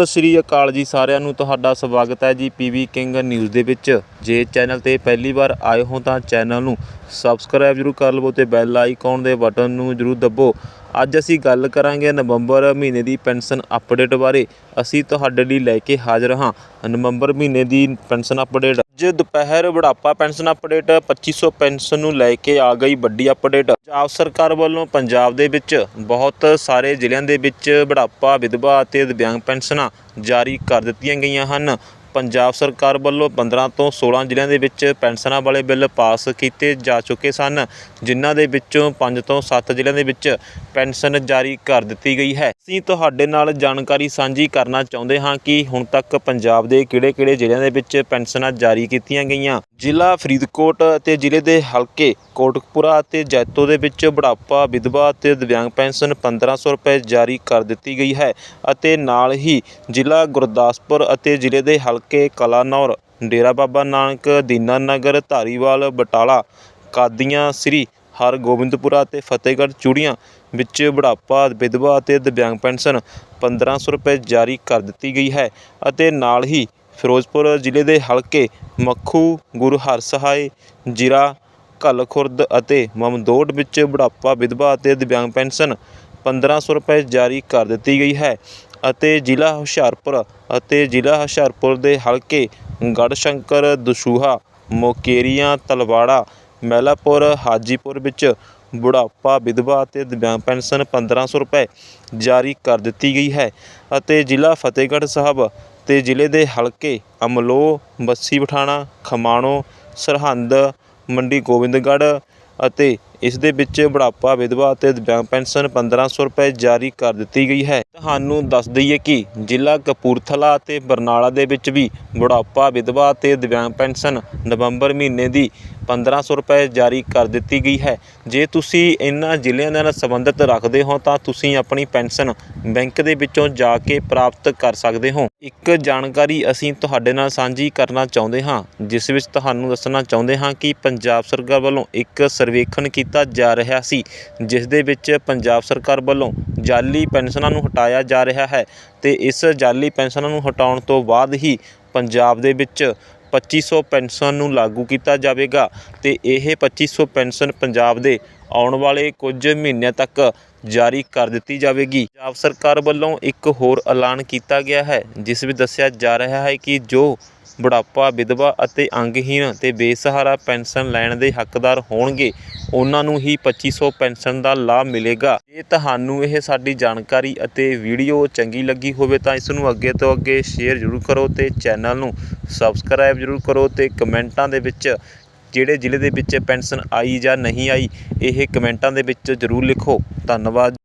ਸਤਿ ਸ਼੍ਰੀ ਅਕਾਲ ਜੀ ਸਾਰਿਆਂ ਨੂੰ ਤੁਹਾਡਾ ਸਵਾਗਤ ਹੈ ਜੀ ਪੀਵੀ ਕਿੰਗ ਨਿਊਜ਼ ਦੇ ਵਿੱਚ। ਜੇ ਚੈਨਲ ਤੇ ਪਹਿਲੀ ਵਾਰ ਆਏ ਹੋ ਤਾਂ ਚੈਨਲ ਨੂੰ ਸਬਸਕ੍ਰਾਈਬ ਜਰੂਰ ਕਰ ਲਵੋ ਤੇ ਬੈਲ ਆਈਕਨ ਦੇ ਬਟਨ ਨੂੰ ਜਰੂਰ ਦੱਬੋ। ਅੱਜ ਅਸੀਂ ਗੱਲ ਕਰਾਂਗੇ ਨਵੰਬਰ ਮਹੀਨੇ ਦੀ ਪੈਨਸ਼ਨ ਅਪਡੇਟ ਬਾਰੇ। ਅਸੀਂ ਤੁਹਾਡੇ ਲਈ ਲੈ ਕੇ ਹਾਜ਼ਰ ਹਾਂ ਨਵੰਬਰ ਮਹੀਨੇ ਦੀ ਪੈਨਸ਼ਨ ਅਪਡੇਟ। ਅੱਜ ਦੁਪਹਿਰ ਬੁਢਾਪਾ ਪੈਨਸ਼ਨ ਅਪਡੇਟ 2500 ਪੈਨਸ਼ਨ ਨੂੰ ਲੈ ਕੇ ਆ ਗਈ ਵੱਡੀ ਅਪਡੇਟ। ਪੰਜਾਬ ਸਰਕਾਰ ਵੱਲੋਂ ਪੰਜਾਬ ਦੇ ਵਿੱਚ ਬਹੁਤ ਸਾਰੇ ਜ਼ਿਲ੍ਹਿਆਂ ਦੇ ਵਿੱਚ ਬੁਢਾਪਾ, ਵਿਧਵਾ ਅਤੇ ਦਿਵਿਆਂਗ ਪੈਨਸ਼ਨਾਂ ਜਾਰੀ ਕਰ ਦਿੱਤੀਆਂ ਗਈਆਂ ਹਨ। ਪੰਜਾਬ ਸਰਕਾਰ ਵੱਲੋਂ 15 ਤੋਂ 16 ਜ਼ਿਲ੍ਹਿਆਂ ਦੇ ਵਿੱਚ ਪੈਨਸ਼ਨਾਂ ਵਾਲੇ ਬਿੱਲ ਪਾਸ ਕੀਤੇ ਜਾ ਚੁੱਕੇ ਸਨ, ਜਿਨ੍ਹਾਂ ਦੇ ਵਿੱਚੋਂ 5 ਤੋਂ 7 ਜ਼ਿਲ੍ਹਿਆਂ ਦੇ ਵਿੱਚ ਪੈਨਸ਼ਨ ਜਾਰੀ ਕਰ ਦਿੱਤੀ ਗਈ ਹੈ। ਅਸੀਂ ਤੁਹਾਡੇ ਨਾਲ ਜਾਣਕਾਰੀ ਸਾਂਝੀ ਕਰਨਾ ਚਾਹੁੰਦੇ ਹਾਂ ਕਿ ਹੁਣ ਤੱਕ ਪੰਜਾਬ ਦੇ ਕਿਹੜੇ-ਕਿਹੜੇ ਜ਼ਿਲ੍ਹਿਆਂ ਦੇ ਵਿੱਚ ਪੈਨਸ਼ਨਾਂ ਜਾਰੀ ਕੀਤੀਆਂ ਗਈਆਂ। ਜ਼ਿਲ੍ਹਾ ਫਰੀਦਕੋਟ ਅਤੇ ਜ਼ਿਲ੍ਹੇ ਦੇ ਹਲਕੇ ਕੋਟਕਪੂਰਾ ਅਤੇ ਜੈਤੋ ਦੇ ਵਿੱਚ ਬੁਢਾਪਾ, ਵਿਧਵਾ ਅਤੇ ਦਿਵਿਆਂਗ ਪੈਨਸ਼ਨ 1500 ਰੁਪਏ ਜਾਰੀ ਕਰ ਦਿੱਤੀ ਗਈ ਹੈ ਅਤੇ ਨਾਲ ਹੀ ਜ਼ਿਲ੍ਹਾ ਗੁਰਦਾਸਪੁਰ ਅਤੇ ਜ਼ਿਲ੍ਹੇ ਦੇ ਹਲਕੇ ਕਲਾਨੌਰ, ਡੇਰਾ ਬਾਬਾ ਨਾਨਕ, ਦੀਨਾਨਗਰ, ਧਾਰੀਵਾਲ, ਬਟਾਲਾ, ਕਾਦੀਆਂ, ਸ੍ਰੀ ਹਰਗੋਬਿੰਦਪੁਰਾ ਅਤੇ ਫਤਿਹਗੜ੍ਹ ਚੂੜੀਆਂ ਵਿੱਚ ਬੁਢਾਪਾ, ਵਿਧਵਾ ਅਤੇ ਦਿਵਿਆਂਗ ਪੈਨਸ਼ਨ 1500 ਰੁਪਏ ਜਾਰੀ ਕਰ ਦਿੱਤੀ ਗਈ ਹੈ ਅਤੇ ਨਾਲ ਹੀ ਫਿਰੋਜ਼ਪੁਰ ਜ਼ਿਲ੍ਹੇ ਦੇ ਹਲਕੇ ਮੱਖੂ ਗੁਰੂ ਹਰਸਹਾਏ ਜ਼ਿਲ੍ਹਾ ਘੱਲ ਖੁਰਦ ਅਤੇ ਮਮਦੋਟ ਵਿੱਚ ਬੁਢਾਪਾ ਵਿਧਵਾ ਅਤੇ ਦਿਵਿਆਂਗ ਪੈਨਸ਼ਨ 1500 ਰੁਪਏ ਜਾਰੀ ਕਰ ਦਿੱਤੀ ਗਈ ਹੈ ਅਤੇ ਜ਼ਿਲ੍ਹਾ ਹੁਸ਼ਿਆਰਪੁਰ ਅਤੇ ਜ਼ਿਲ੍ਹਾ ਹੁਸ਼ਿਆਰਪੁਰ ਦੇ ਹਲਕੇ ਗੜ੍ਹਸ਼ੰਕਰ ਦਸੂਹਾ, ਮੋਕੇਰੀਆਂ, ਤਲਵਾੜਾ ਮਹਿਲਾਪੁਰ ਹਾਜੀਪੁਰ ਵਿੱਚ ਬੁਢਾਪਾ ਵਿਧਵਾ ਅਤੇ ਦਿਵਿਆਂਗ ਪੈਨਸ਼ਨ 1500 ਰੁਪਏ ਜਾਰੀ ਕਰ ਦਿੱਤੀ ਗਈ ਹੈ ਅਤੇ ਜ਼ਿਲ੍ਹਾ ਫਤਿਹਗੜ੍ਹ ਸਾਹਿਬ ਅਤੇ ਜ਼ਿਲ੍ਹੇ ਦੇ ਹਲਕੇ ਅਮਲੋਹ, ਬੱਸੀ ਪਠਾਣਾ, ਖਮਾਣੋ, ਸਰਹੰਦ, ਮੰਡੀ ਗੋਬਿੰਦਗੜ੍ਹ ਅਤੇ ਇਸ ਦੇ ਵਿੱਚ ਬੁਢਾਪਾ ਵਿਧਵਾ ਅਤੇ ਦਿਵਿਆਂਗ ਪੈਨਸ਼ਨ 1500 ਰੁਪਏ ਜਾਰੀ ਕਰ ਦਿੱਤੀ ਗਈ ਹੈ। ਤੁਹਾਨੂੰ ਦੱਸ ਦਈਏ ਕਿ ਜ਼ਿਲ੍ਹਾ ਕਪੂਰਥਲਾ ਅਤੇ ਬਰਨਾਲਾ ਦੇ ਵਿੱਚ ਵੀ ਬੁਢਾਪਾ ਵਿਧਵਾ ਅਤੇ ਦਿਵਿਆਂਗ ਪੈਨਸ਼ਨ ਨਵੰਬਰ ਮਹੀਨੇ ਦੀ 1500 ਰੁਪਏ ਜਾਰੀ ਕਰ ਦਿੱਤੀ ਗਈ ਹੈ। ਜੇ ਤੁਸੀਂ ਇਹਨਾਂ ਜ਼ਿਲ੍ਹਿਆਂ ਨਾਲ ਸੰਬੰਧਿਤ ਰੱਖਦੇ ਹੋ, ਤਾਂ ਤੁਸੀਂ ਆਪਣੀ ਪੈਨਸ਼ਨ ਬੈਂਕ ਦੇ ਵਿੱਚੋਂ ਜਾ ਕੇ ਪ੍ਰਾਪਤ ਕਰ ਸਕਦੇ ਹੋ। ਇੱਕ ਜਾਣਕਾਰੀ ਅਸੀਂ ਤੁਹਾਡੇ ਨਾਲ ਸਾਂਝੀ ਕਰਨਾ ਚਾਹੁੰਦੇ ਹਾਂ, ਜਿਸ ਵਿੱਚ ਤੁਹਾਨੂੰ ਦੱਸਣਾ ਚਾਹੁੰਦੇ ਹਾਂ ਕਿ ਪੰਜਾਬ ਸਰਕਾਰ ਵੱਲੋਂ ਇੱਕ ਸਰਵੇਖਣ ਕੀਤਾ ਜਾ ਰਿਹਾ ਸੀ, ਜਿਸ ਦੇ ਵਿੱਚ ਪੰਜਾਬ ਸਰਕਾਰ ਵੱਲੋਂ ਜਾਲੀ ਪੈਨਸ਼ਨਾਂ ਨੂੰ ਹਟਾਇਆ ਜਾ ਰਿਹਾ ਹੈ ਤੇ ਇਸ ਜਾਲੀ ਪੈਨਸ਼ਨਾਂ ਨੂੰ ਹਟਾਉਣ ਤੋਂ ਬਾਅਦ ਹੀ ਪੰਜਾਬ ਦੇ ਵਿੱਚ 2500 ਪੈਨਸ਼ਨ ਨੂੰ ਲਾਗੂ ਕੀਤਾ ਜਾਵੇਗਾ ਤੇ ਇਹ 2500 ਪੈਨਸ਼ਨ ਪੰਜਾਬ ਦੇ ਆਉਣ ਵਾਲੇ ਕੁਝ ਮਹੀਨਿਆਂ ਤੱਕ ਜਾਰੀ ਕਰ ਦਿੱਤੀ ਜਾਵੇਗੀ। ਪੰਜਾਬ ਸਰਕਾਰ ਵੱਲੋਂ ਇੱਕ ਹੋਰ ਐਲਾਨ ਕੀਤਾ ਗਿਆ ਹੈ, ਜਿਸ ਵਿੱਚ ਦੱਸਿਆ ਜਾ ਰਿਹਾ ਹੈ ਕਿ ਜੋ ਬੁਢਾਪਾ, ਵਿਧਵਾ ਅਤੇ ਅੰਗਹੀਨ ਤੇ ਬੇਸਹਾਰਾ ਪੈਨਸ਼ਨ ਲੈਣ ਦੇ ਹੱਕਦਾਰ ਹੋਣਗੇ, ਉਹਨਾਂ ਨੂੰ ਹੀ 2500 ਪੈਨਸ਼ਨ ਦਾ ਲਾਭ ਮਿਲੇਗਾ। ਜੇ ਤੁਹਾਨੂੰ ਇਹ ਸਾਡੀ ਜਾਣਕਾਰੀ ਅਤੇ ਵੀਡੀਓ ਚੰਗੀ ਲੱਗੀ ਹੋਵੇ ਤਾਂ ਇਸ ਨੂੰ ਅੱਗੇ ਤੋਂ ਅੱਗੇ ਸ਼ੇਅਰ ਜ਼ਰੂਰ ਕਰੋ ਤੇ ਚੈਨਲ ਨੂੰ ਸਬਸਕ੍ਰਾਈਬ ਜ਼ਰੂਰ ਕਰੋ ਤੇ ਕਮੈਂਟਾਂ ਦੇ ਵਿੱਚ ਜਿਹੜੇ ਜ਼ਿਲ੍ਹੇ ਦੇ ਵਿੱਚ ਪੈਨਸ਼ਨ ਆਈ ਜਾਂ ਨਹੀਂ ਆਈ, ਇਹ ਕਮੈਂਟਾਂ ਦੇ ਵਿੱਚ ਜ਼ਰੂਰ ਲਿਖੋ। ਧੰਨਵਾਦ।